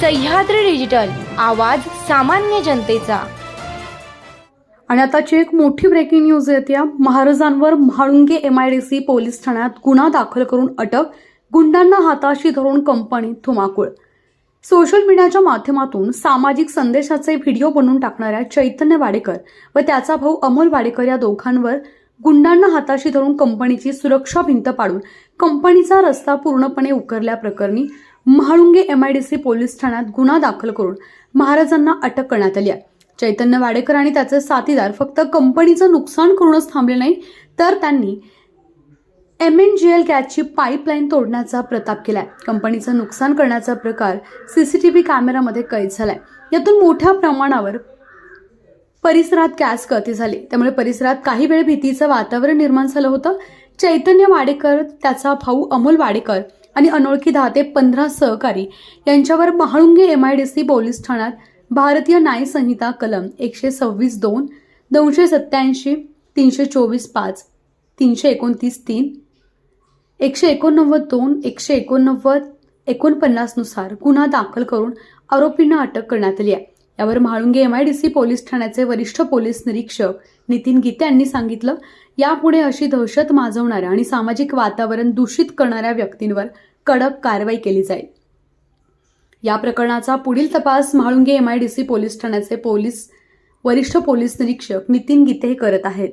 Sahyadri digital आवाज सामान्य जनतेचा. आणि आताची एक मोठी ब्रेकिंग न्यूज येते. महाराजांवर Mhalunge M I D C police ठाण्यात गुन्हा दाखल करून अटक गुंडांना हाताशी धरून कंपनी धुमाकूळ. सोशल मीडियाच्या माध्यमातून सामाजिक संदेशाचे व्हिडिओ बनवून टाकणाऱ्या चैतन्य वाडेकर व त्याचा भाऊ अमोल वाडेकर या दोघांवर गुंडांना हाताशी धरून कंपनीची सुरक्षा भिंत पाडून कंपनीचा रस्ता पूर्णपणे उकरल्याप्रकरणी म्हाळुंगे सी पोलीस ठाण्यात गुन्हा दाखल करून महाराजांना अटक करण्यात आली आहे. चैतन्य वाडेकर आणि त्याचे साथीदार फक्त कंपनीचं नुकसान करूनच थांबले नाही तर त्यांनी एम एन जी एल गॅसची पाईपलाईन तोडण्याचा प्रताप केलाय. कंपनीचं नुकसान करण्याचा प्रकार सी सी टी व्ही कॅमेरामध्ये कैद झालाय. यातून मोठ्या प्रमाणावर परिसरात गॅस गळती झाली. त्यामुळे परिसरात काही वेळ भीतीचं वातावरण निर्माण झालं होतं. चैतन्य वाडेकर त्याचा भाऊ अमोल वाडेकर आणि अनोळखी दहा ते पंधरा सहकारी यांच्यावर Mahalunge M I D C police ठाण्यात भारतीय न्यायसंहिता कलम एकशे सव्वीस दोन दोनशे सत्याऐंशी तीनशे चोवीस पाच तीनशे एकोणतीस तीन एकशे एकोणनव्वद दोन एकशे एकोणनव्वद एकोणपन्नासनुसार गुन्हा दाखल करून आरोपींना अटक करण्यात आली आहे. यावर म्हाळुंगे सी पोलीस ठाण्याचे वरिष्ठ पोलीस निरीक्षक नितीन गीते यांनी सांगितलं यापुढे अशी दहशत माजवणाऱ्या आणि सामाजिक वातावरण दूषित करणाऱ्या व्यक्तींवर कडक कारवाई केली जाईल. या प्रकरणाचा पुढील तपास म्हाळुंगे एमआयडीसी पोलीस ठाण्याचे पोलीस वरिष्ठ पोलीस निरीक्षक नितीन गीते हे करत आहेत.